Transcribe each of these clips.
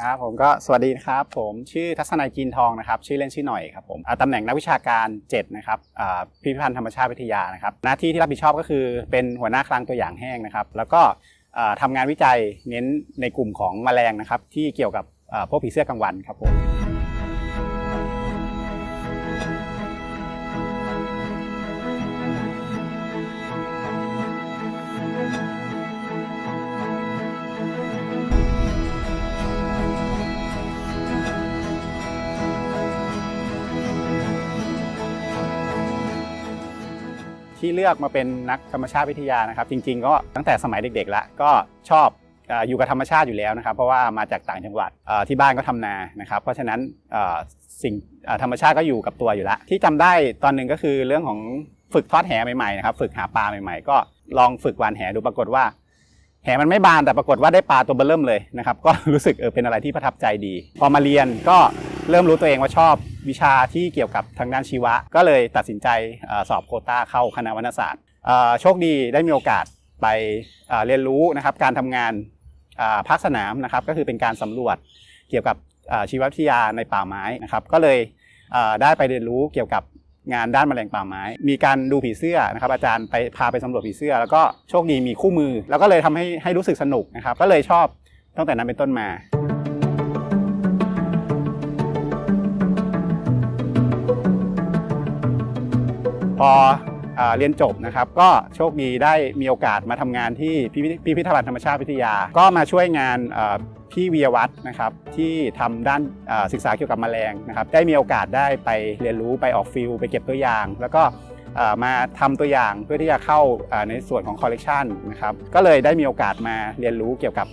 ครับผมก็สวัสดีนะครับผมชื่อทัศนัยจีนทองนะครับชื่อเล่นชื่อหน่อยครับผมอาตำแหน่งนักวิชาการ 7 นะครับพิพิธภัณฑ์ธรรมชาติวิทยานะครับหน้าที่ที่รับผิดชอบก็คือเป็นหัวหน้าคลังตัวอย่างแห้งนะครับ แล้วก็อ่าทำงานวิจัยเน้นในกลุ่มของแมลงนะครับที่เกี่ยวกับพวกผีเสื้อกลางวันครับผม ที่เลือกมาเป็นนักธรรมชาติวิทยานะครับ จริง ๆ ก็ตั้งแต่สมัยเด็กๆแล้วก็ชอบอยู่กับธรรมชาติอยู่แล้วนะครับ เพราะว่ามาจากต่างจังหวัดที่บ้านก็ทำนานะครับ เพราะฉะนั้นสิ่งธรรมชาติก็อยู่กับตัวอยู่แล้วที่จำได้ตอนหนึ่งก็คือเรื่องของฝึกทอดแหใหม่ๆนะครับฝึกหาปลาใหม่ๆ ก็ลองฝึกวานแหดูปรากฏว่าแหมันไม่บานแต่ปรากฏว่าได้ปลาตัวเบลเริ่มเลยนะครับ ก็รู้สึกเออเป็นอะไรที่ประทับใจดี พอมาเรียนก็ เริ่มรู้ตัวเองว่าชอบวิชาที่เกี่ยวกับทางด้านชีวะ ก็เลยตัดสินใจสอบโคต้าเข้าคณะวรรณศาสตร์โชคดีได้มีโอกาสไปเรียนรู้นะครับการทำงานภาคสนามนะครับก็คือเป็นการสำรวจเกี่ยวกับชีววิทยาในป่าไม้นะครับ ก็เลยได้ไปเรียนรู้เกี่ยวกับงานด้านแมลงป่าไม้ มีการดูผีเสื้อนะครับ อาจารย์ไปพาไปสำรวจผีเสื้อ แล้วก็โชคดีมีคู่มือ แล้วก็เลยทำให้ให้รู้สึกสนุกนะครับ ก็เลยชอบตั้งแต่นั้นเป็นต้นมา พอเรียนจบนะครับก็โชคดีได้มีโอกาสมาทำงานที่พิพิธภัณฑ์ธรรมชาติวิทยา ก็มาช่วยงานพี่วียวัฒน์นะครับที่ทำด้านศึกษาเกี่ยวกับแมลงนะครับได้มีโอกาสได้ไปเรียนรู้ไปออกฟิลไปเก็บตัวอย่าง แล้วก็ มาทำตัวอย่างเพื่อที่จะเข้าในส่วนของคอลเลกชันนะครับก็เลยได้มีโอกาสมาเรียนรู้เกี่ยวกับ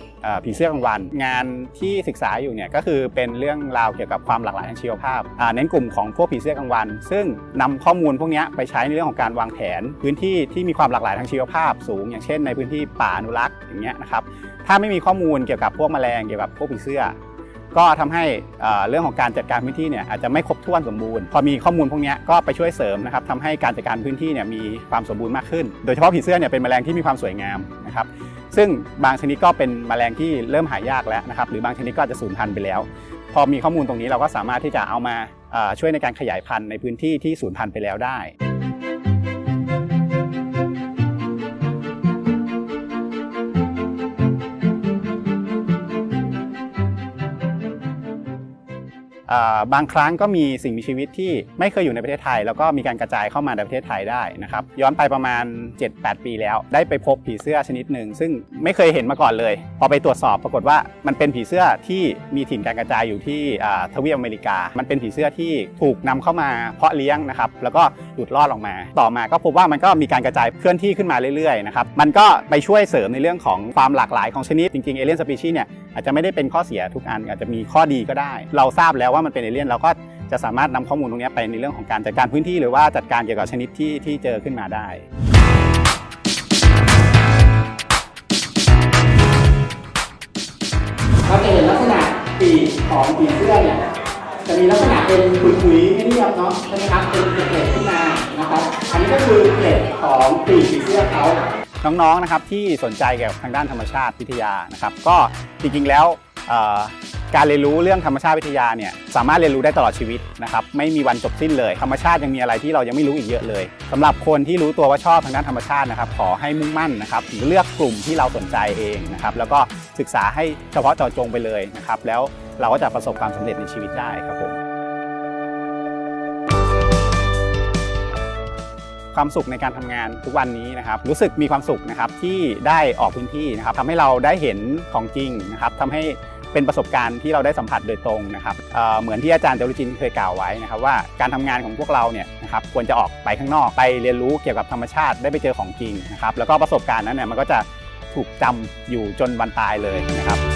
ผีเสื้อกลางวัน งานที่ศึกษาอยู่เนี่ยก็คือเป็นเรื่องราวเกี่ยวกับความหลากหลายทางชีวภาพเน้นกลุ่มของพวกผีเสื้อกลางวัน ซึ่งนำข้อมูลพวกนี้ไปใช้ในเรื่องของการวางแผน พื้นที่ที่มีความหลากหลายทางชีวภาพสูง อย่างเช่นในพื้นที่ป่าอนุรักษ์อย่างเงี้ยนะครับถ้าไม่มีข้อมูลเกี่ยวกับพวกแมลงเกี่ยวกับพวกผีเสื้อ ก็ทำให้เรื่องของการจัดการพื้นที่เนี่ยอาจจะไม่ครบถ้วนสมบูรณ์ พอมีข้อมูลพวกนี้ก็ไปช่วยเสริมนะครับทำให้การจัดการพื้นที่เนี่ยมีความสมบูรณ์มากขึ้น โดยเฉพาะผีเสื้อเนี่ยเป็นแมลงที่มีความสวยงามนะครับซึ่งบางชนิดก็เป็นแมลงที่เริ่มหายากแล้วนะครับหรือบางชนิดก็จะสูญพันธุ์ไปแล้ว พอมีข้อมูลตรงนี้เราก็สามารถที่จะเอามาช่วยในการขยายพันธุ์ในพื้นที่ที่สูญพันธุ์ไปแล้วได้ บางครั้งก็มีสิ่งมีชีวิตที่ไม่เคยอยู่ในประเทศไทย แล้วก็มีการกระจายเข้ามาในประเทศไทยได้นะครับย้อนไปประมาณ 7-8 ปีแล้ว ได้ไปพบผีเสื้อชนิดหนึ่งซึ่งไม่เคยเห็นมาก่อนเลย พอไปตรวจสอบปรากฏว่ามันเป็นผีเสื้อที่มีถิ่นการกระจายอยู่ที่ทวีปอเมริกา มันเป็นผีเสื้อที่ถูกนำเข้ามาเพาะเลี้ยงนะครับแล้วก็หลุดรอดออกมา ต่อมาก็พบว่ามันก็มีการกระจายเคลื่อนที่ขึ้นมาเรื่อยๆนะครับมันก็ไปช่วยเสริมในเรื่องของความหลากหลายของชนิดจริงๆเอเลียนสปีชีส์เนี่ยอาจจะไม่ได้เป็นข้อเสียทุกอันอาจจะมีข้อดีก็ได้ เราทราบแล้วว่ามันเป็นเอเลี่ยนเราก็จะสามารถนำข้อมูลตรงนี้ไปในเรื่องของการจัดการพื้นที่หรือว่าจัดการเกี่ยวกับชนิดที่ที่เจอขึ้นมาได้เราจะเห็นลักษณะปีกของผีเสื้อเนี่ยจะมีลักษณะเป็นขุยๆไม่เรียบเนาะใช่ไหมครับเป็นเกล็ดๆขึ้นมานะครับอันนี้ก็คือเกล็ดของปีกผีเสื้อเขาน้องๆนะครับที่สนใจเกี่ยวกับทางด้านธรรมชาติวิทยานะครับ ก็จริงๆแล้วเอ่อ การเรียนรู้เรื่องธรรมชาติวิทยาเนี่ยสามารถเรียนรู้ได้ตลอดชีวิตนะครับไม่มีวันจบสิ้นเลย ธรรมชาติยังมีอะไรที่เรายังไม่รู้อีกเยอะเลยสำหรับคนที่รู้ตัวว่าชอบทางด้านธรรมชาตินะครับขอให้มุ่งมั่นนะครับเลือกกลุ่มที่เราสนใจเองนะครับแล้วก็ศึกษาให้เฉพาะเจาะจงไปเลยนะครับแล้วเราก็จะประสบความสำเร็จในชีวิตได้ครับผมความสุขในการทำงานทุกวันนี้นะครับรู้สึกมีความสุขนะครับที่ได้ออกพื้นที่นะครับทำให้เราได้เห็นของจริงนะครับทำให้ เป็นประสบการณ์ที่เราได้สัมผัสโดยตรงนะครับเเหมือนที่อาจารย์เจริจินเคยกล่าวไว้นะครับว่าการทำงานของพวกเราเนี่ยนะครับควรจะออกไปข้างนอกไปเรียนรู้เกี่ยวกับธรรมชาติได้ไปเจอของจริงนะครับแล้วก็ประสบการณ์นั้นเนี่ยมันก็จะถูกจำอยู่จนวันตายเลยนะครับ